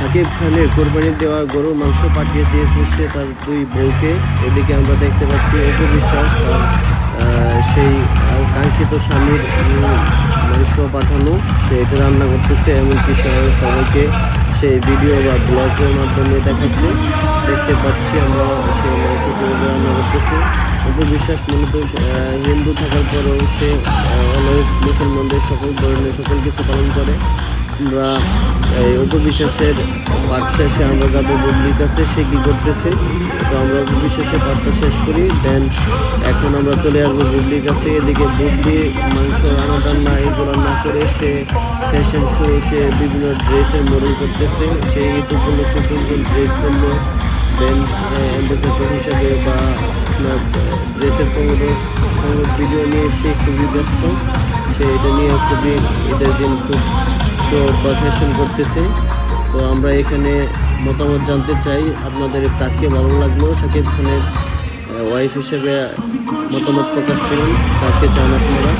সাকিব খানের কোরবানি দেওয়া গরুর মাংস পাঠিয়ে দিয়ে দিচ্ছে তার দুই বউকে। এদিকে আমরা দেখতে পাচ্ছি অপু বিশ্বাস সেই কাঙ্ক্ষিত স্বামীর মাংস পাঠানো। সে এটা রান্না করতেছে, এমনকি সবাই- সবাইকে সেই ভিডিও বা ব্লগের মাধ্যমে দেখাচ্ছে। দেখতে পাচ্ছি আমরা সেই মাংস রান্না করতেছি। অপু বিশ্বাস মূলত হিন্দু থাকার পরেও সে অনেক মুসলমানদের সকল ধরনের সকল কিছু পালন করে। আমরা এই উপবিশ্বাসের পাঠ আমরা যাব বুবলির কাছে সে কী করতেছে? তো আমরা উপবিশ্বাসের পাঠটা শেষ করি দেন এখন আমরা চলে আসব বুবলির কাছে। এদিকে বুবলি মাংস রান্না টান্না এগুলো না করে সে ফ্যাশন শো সে বিভিন্ন ড্রেসের মডেল করতেছে। সে ঈদ উপলক্ষে কোন ড্রেস করল দেন অ্যাম্বাসেডর হিসাবে বা ড্রেসের কোনো কোনো ভিডিও নিয়ে সে খুবই ব্যস্ত। সে এটা নিয়ে খুবই এদের দিন খুব প্রফেশন করতেছে। তো আমরা এখানে মতামত জানতে চাই, আপনাদের তাকে ভালো লাগল? সাকিব খানের ওয়াইফ হিসেবে মতামত প্রকাশ করুন তাকে চান আপনারা?